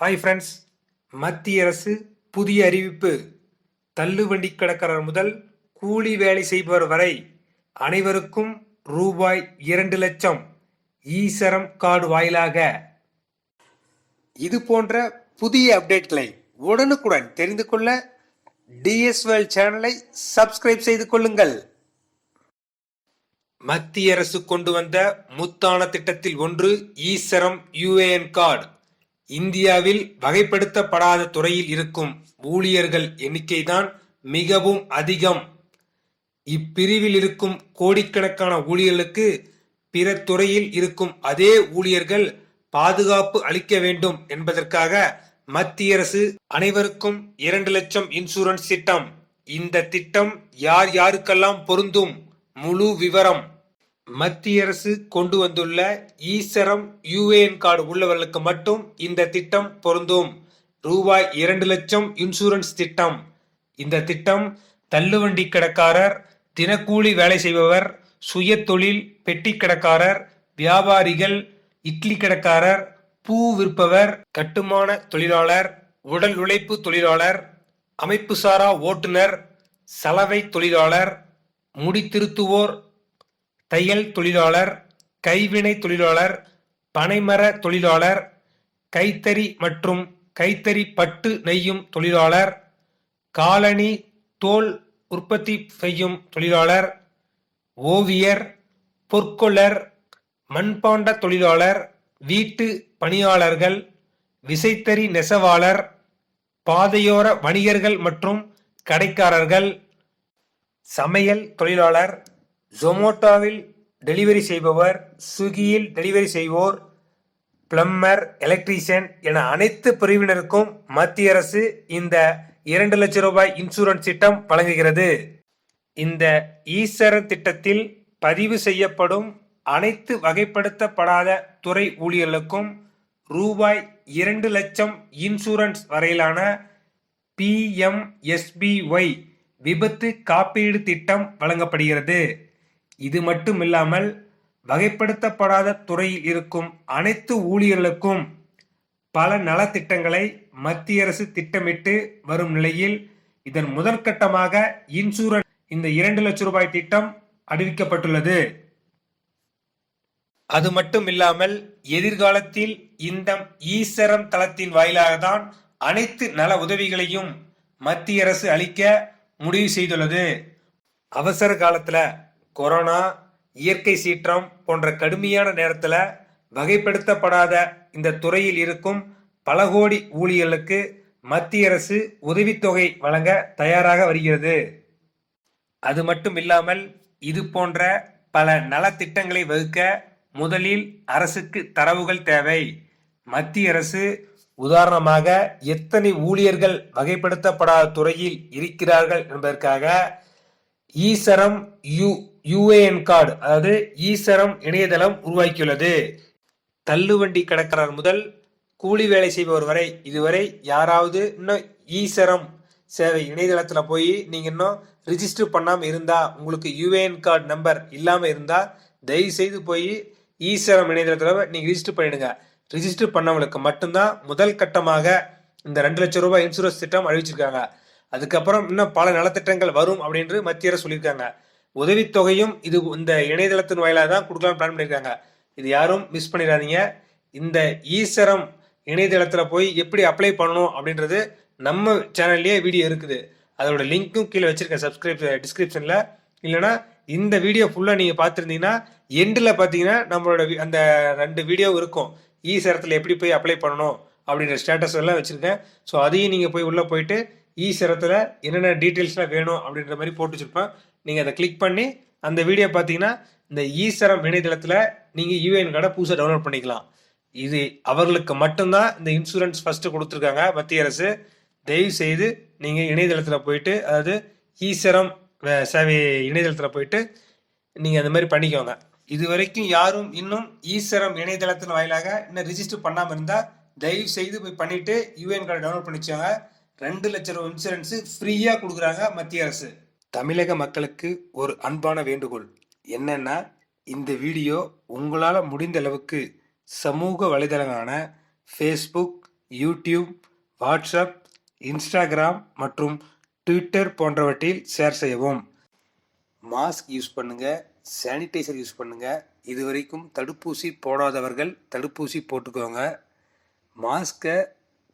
Hi friends மத்திய அரசு புதிய அறிவிப்பு. தள்ளுவண்டி கடற்கரர் முதல் கூலி வேலை செய்பவர் வரை அனைவருக்கும் ரூபாய் இரண்டு லட்சம் ஈசரம் கார்டு வாயிலாக. இது போன்ற புதிய அப்டேட்களை உடனுக்குடன் தெரிந்து கொள்ள டிஎஸ்வெல் சேனலை சப்ஸ்கிரைப் செய்து கொள்ளுங்கள். மத்திய அரசு கொண்டு வந்த முத்தான திட்டத்தில் ஒன்று ஈசரம் யுஏஎன் கார்டு. இந்தியாவில் வகைப்படுத்தப்படாத துறையில் இருக்கும் ஊழியர்கள் எண்ணிக்கைதான் மிகவும் அதிகம். இப்பிரிவில் இருக்கும் கோடிக்கணக்கான ஊழியர்களுக்கு பிற துறையில் இருக்கும் அதே ஊழியர்கள் பாதுகாப்பு அளிக்க வேண்டும் என்பதற்காக மத்திய அரசு அனைவருக்கும் இரண்டு லட்சம் இன்சூரன்ஸ் திட்டம். இந்த திட்டம் யார் யாருக்கெல்லாம் பொருந்தும்? முழு விவரம் மத்திய அரசு கொண்டு வந்துள்ள ஈசரம் யுஏஎன் கார்டு உள்ளவர்களுக்கு மட்டும் இந்த திட்டம் பொருந்தும். ரூபாய் இரண்டு லட்சம் இன்சூரன்ஸ் திட்டம். இந்த திட்டம் தள்ளுவண்டி கடைக்காரர் தினக்கூலி வேலை செய்பவர் சுய தொழில் பெட்டி கடைக்காரர் வியாபாரிகள் இட்லி கடைக்காரர் பூ விற்பவர் கட்டுமான தொழிலாளர் உடல் உழைப்பு தொழிலாளர் அமைப்புசாரா ஓட்டுநர் சலவை தொழிலாளர் முடித்திருத்துவோர் தையல் தொழிலாளர் கைவினை தொழிலாளர் பனைமர தொழிலாளர் கைத்தறி மற்றும் கைத்தறி பட்டு நெய்யும் தொழிலாளர் காலணி தோல் உற்பத்தி செய்யும் தொழிலாளர் ஓவியர் பொற்கொள்ளர் மண்பாண்ட தொழிலாளர் வீட்டு பணியாளர்கள் விசைத்தறி நெசவாளர் பாதையோர வணிகர்கள் மற்றும் கடைக்காரர்கள் சமையல் தொழிலாளர் ஜொமோட்டோவில் டெலிவரி செய்பவர் ஸ்விக்கியில் டெலிவரி செய்வோர் பிளம்மர் எலக்ட்ரீஷியன் என அனைத்து பிரிவினருக்கும் மத்திய அரசு இந்த இரண்டு லட்சம் ரூபாய் இன்சூரன்ஸ் திட்டம் வழங்குகிறது. இந்த ஈஸ்வரன் திட்டத்தில் பதிவு செய்யப்படும் அனைத்து வகைப்படுத்தப்படாத துறை ஊழியர்களுக்கும் ரூபாய் இரண்டு லட்சம் இன்சூரன்ஸ் வரையிலான பிஎம்எஸ்பிஒய் விபத்து காப்பீடு திட்டம் வழங்கப்படுகிறது. இது மட்டுமில்லாமல் வகைப்படுத்தப்படாத துறையில் இருக்கும் அனைத்து ஊழியர்களுக்கும் பல நலத்திட்டங்களை மத்திய அரசு திட்டமிட்டு வரும் நிலையில் இதன் முதற்கட்டமாக இன்சூரன்ஸ் இந்த இரண்டு லட்சம் ரூபாய் திட்டம் அறிவிக்கப்பட்டுள்ளது. அது மட்டும் இல்லாமல் எதிர்காலத்தில் இந்த ஈசரம் தளத்தின் வாயிலாக தான் அனைத்து நல உதவிகளையும் மத்திய அரசு அளிக்க முடிவு செய்துள்ளது. அவசர காலத்தில் கொரோனா இயற்கை சீற்றம் போன்ற கடுமையான நேரத்தில் வகைப்படுத்தப்படாத இந்த துறையில் இருக்கும் பல கோடி ஊழியர்களுக்கு மத்திய அரசு உதவித்தொகை வழங்க தயாராக வருகிறது. அது மட்டும் இல்லாமல் இது போன்ற பல நலத்திட்டங்களை வகுக்க முதலில் அரசுக்கு தரவுகள் தேவை. மத்திய அரசு உதாரணமாக எத்தனை ஊழியர்கள் வகைப்படுத்தப்படாத துறையில் இருக்கிறார்கள் என்பதற்காக ஈசரம் யு யுஏஎன் கார்டு அதாவது ஈசரம் இணையதளம் உருவாக்கியுள்ளது. தள்ளுவண்டி கடற்கரர் முதல் கூலி வேலை செய்பவர் வரை இதுவரை யாராவது இன்னும் ஈசரம் சேவை இணையதளத்தில் போய் நீங்கள் இன்னும் ரிஜிஸ்டர் பண்ணாமல் இருந்தால் உங்களுக்கு யுஏஎன் கார்டு நம்பர் இல்லாமல் இருந்தால் தயவு செய்து போய் ஈசரம் இணையதளத்தில் நீங்கள் ரிஜிஸ்டர் பண்ணிடுங்க. ரிஜிஸ்டர் பண்ணவங்களுக்கு மட்டும்தான் முதல் கட்டமாக இந்த ரெண்டு லட்சம் ரூபாய் இன்சூரன்ஸ் திட்டம் அறிவிச்சிருக்காங்க. அதுக்கப்புறம் இன்னும் பல நலத்திட்டங்கள் வரும் அப்படின்னு மத்திய அரசு சொல்லியிருக்காங்க. உதவித்தொகையும் இது இந்த இணையதளத்தின் வாயிலாக தான் கொடுக்கலாம்னு பிளான் பண்ணியிருக்காங்க இது யாரும் மிஸ் பண்ணிடாதீங்க. இந்த ஈசரம் இணையதளத்தில் போய் எப்படி அப்ளை பண்ணணும் அப்படின்றது நம்ம சேனல்லையே வீடியோ இருக்குது. அதோட லிங்க்கும் கீழே வச்சிருக்கேன் சப்ஸ்கிரைப் டிஸ்கிரிப்ஷனில் இல்லைனா இந்த வீடியோ ஃபுல்லாக நீங்கள் பார்த்துருந்தீங்கன்னா எண்டில் பார்த்தீங்கன்னா நம்மளோட அந்த ரெண்டு வீடியோ இருக்கும். ஈ சரத்தில் எப்படி போய் அப்ளை பண்ணணும் அப்படின்ற ஸ்டேட்டஸ் எல்லாம் வச்சுருக்கேன். ஸோ அதையும் நீங்கள் போய் உள்ளே போயிட்டு ஈ சரத்தில் என்னென்ன டீட்டெயில்ஸ்லாம் வேணும் அப்படின்ற மாதிரி போட்டு வச்சுருப்பேன். நீங்கள் அதை கிளிக் பண்ணி அந்த வீடியோ பார்த்தீங்கன்னா இந்த ஈசரம் இணையதளத்தில் நீங்கள் யூஏஎன் கார்டை புதுசாக டவுன்லோட் பண்ணிக்கலாம். இது அவர்களுக்கு மட்டும்தான் இந்த இன்சூரன்ஸ் ஃபஸ்ட்டு கொடுத்துருக்காங்க மத்திய அரசு. தயவு செய்து நீங்கள் இணையதளத்தில் போயிட்டு அதாவது ஈசரம் சேவை இணையதளத்தில் போயிட்டு நீங்கள் அந்த மாதிரி பண்ணிக்கோங்க. இது வரைக்கும் யாரும் இன்னும் ஈசரம் இணையதளத்தின் வாயிலாக இன்னும் ரிஜிஸ்டர் பண்ணாமல் இருந்தால் தயவு செய்து போய் பண்ணிவிட்டு யூஎன் கார்டு டவுன்லோட் பண்ணிச்சாங்க ரெண்டு லட்சம் ரூபா இன்சூரன்ஸு ஃப்ரீயாக கொடுக்குறாங்க மத்திய அரசு. தமிழக மக்களுக்கு ஒரு அன்பான வேண்டுகோள். என்னன்னா இந்த வீடியோ உங்களால் முடிந்த அளவுக்கு சமூக வலைதளங்களான ஃபேஸ்புக் யூடியூப் வாட்ஸ்அப் இன்ஸ்டாகிராம் மற்றும் ட்விட்டர் போன்றவற்றில் ஷேர் செய்யவும். மாஸ்க் யூஸ் பண்ணுங்கள் சானிடைசர் யூஸ் பண்ணுங்க. இதுவரைக்கும் தடுப்பூசி போடாதவர்கள் தடுப்பூசி போட்டுக்கோங்க. மாஸ்கை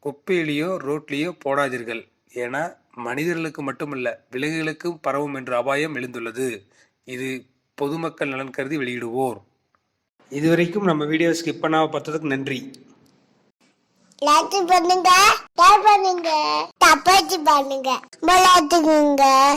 குப்பையிலேயோ ரோட்லேயோ போடாதீர்கள். ஏன்னா மனிதர்களுக்கு மட்டுமல்ல விலங்குகளுக்கும் பரவும் என்ற அபாயம் எழுந்துள்ளது. இது பொதுமக்கள் நலன் கருதி வெளியிடுவோர். இதுவரைக்கும் நம்ம வீடியோ ஸ்கிப் பண்ணாம பார்த்ததுக்கு நன்றி. லைக் பண்ணுங்க ஷேர் பண்ணுங்க பண்ணுங்க